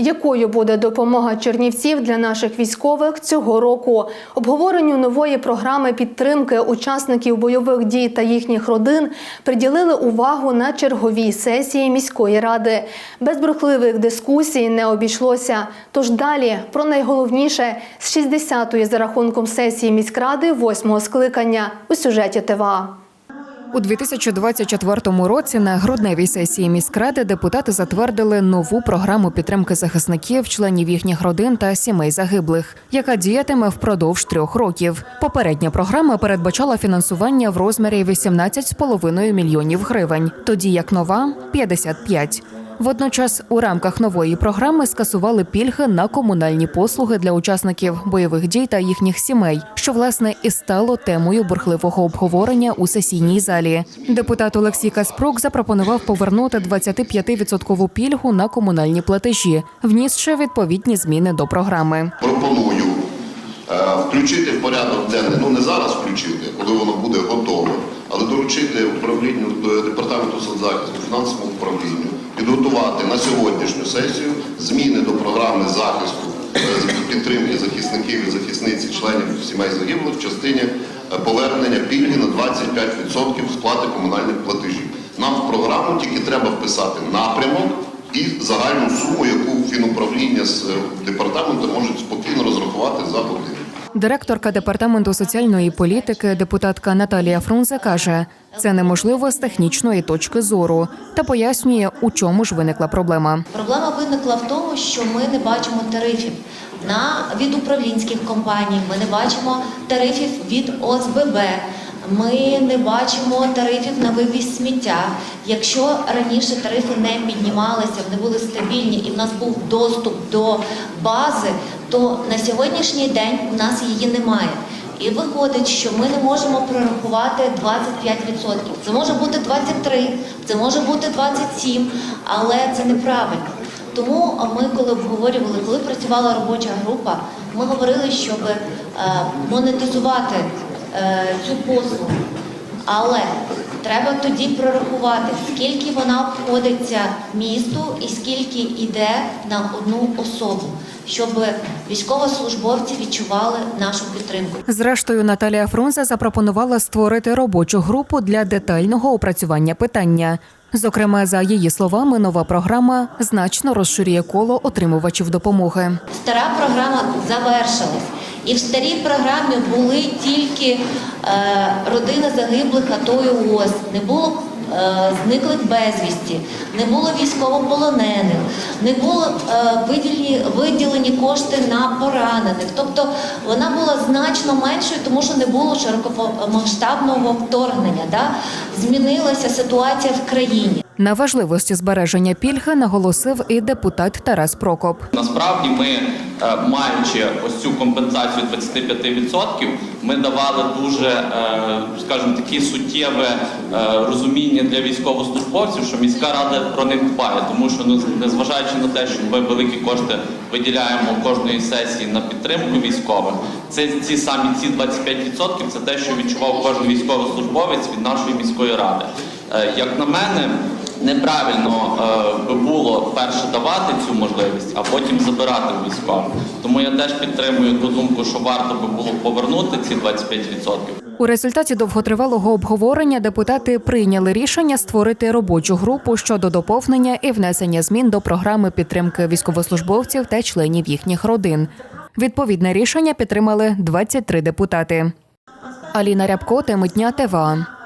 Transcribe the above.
Якою буде допомога чернівців для наших військових цього року? Обговоренню нової програми підтримки учасників бойових дій та їхніх родин приділили увагу на черговій сесії міської ради. Без бурхливих дискусій не обійшлося. Тож далі про найголовніше з 60-ї за рахунком сесії міськради 8-го скликання у сюжеті ТВА. У 2024 році на грудневій сесії міськради депутати затвердили нову програму підтримки захисників, членів їхніх родин та сімей загиблих, яка діятиме впродовж трьох років. Попередня програма передбачала фінансування в розмірі 18,5 мільйонів гривень, тоді як нова 55. Водночас у рамках нової програми скасували пільги на комунальні послуги для учасників бойових дій та їхніх сімей, що власне і стало темою бурхливого обговорення у сесійній залі. Депутат Олексій Каспрук запропонував повернути 25-відсоткову пільгу на комунальні платежі, внісши відповідні зміни до програми. пропоную е, включити в порядок денний, ну не зараз включити, коли воно буде готове, але доручити управлінню до департаменту соцзахисту, фінансовому управлінню, підготувати на сьогоднішню сесію зміни до програми захисту е, підтримки захисників і захисниць членів сімей загиблих в частині е, повернення пільги на 25% сплати комунальних платежів. Нам в програму тільки треба вписати напрямок і загальну суму, яку фінуправління з е, департаменту можуть спокійно розрахувати за годину. Директорка департаменту соціальної політики, депутатка Наталія Фрунзе каже, це неможливо з технічної точки зору та пояснює, у чому ж виникла проблема. Проблема виникла в тому, що ми не бачимо тарифів на від управлінських компаній. Ми не бачимо тарифів від ОСББ. Ми не бачимо тарифів на вивіз сміття. Якщо раніше тарифи не піднімалися, вони були стабільні і в нас був доступ до бази, то на сьогоднішній день у нас її немає. І виходить, що ми не можемо прорахувати 25%. Це може бути 23, це може бути 27, але це неправильно. Тому ми, коли обговорювали, коли працювала робоча група, ми говорили, щоб е, монетизувати цю послугу. Але треба тоді прорахувати, скільки вона обходиться місту і скільки йде на одну особу, щоб військовослужбовці відчували нашу підтримку. Зрештою, Наталія Фрунзе запропонувала створити робочу групу для детального опрацювання питання. Зокрема, за її словами, нова програма значно розширює коло отримувачів допомоги. Стара програма завершилась. І в старій програмі були тільки е, родини загиблих АТО і ООС, не було зниклих безвісті, не було військовополонених, не було е, виділені, виділені кошти на поранених. Тобто вона була значно меншою, тому що не було широкомасштабного вторгнення. Да? Змінилася ситуація в країні. На важливості збереження пільги наголосив і депутат Тарас Прокоп. Насправді ми, е, маючи ось цю компенсацію 25%, ми давали дуже, е, скажімо, такі суттєве е, розуміння для військовослужбовців, що міська рада про них дбає, тому що ну, незважаючи на те, що ми великі кошти виділяємо кожної сесії на підтримку військових, це ці самі ці 25% це те, що відчував кожен військовослужбовець від нашої міської ради. Е, Як на мене, неправильно е, би було перше давати цю можливість, а потім забирати у військових. Тому я теж підтримую ту думку, що варто би було повернути ці 25%. У результаті довготривалого обговорення депутати прийняли рішення створити робочу групу щодо доповнення і внесення змін до програми підтримки військовослужбовців та членів їхніх родин. Відповідне рішення підтримали 23 депутати. Аліна Рябко, теми дня ТВА.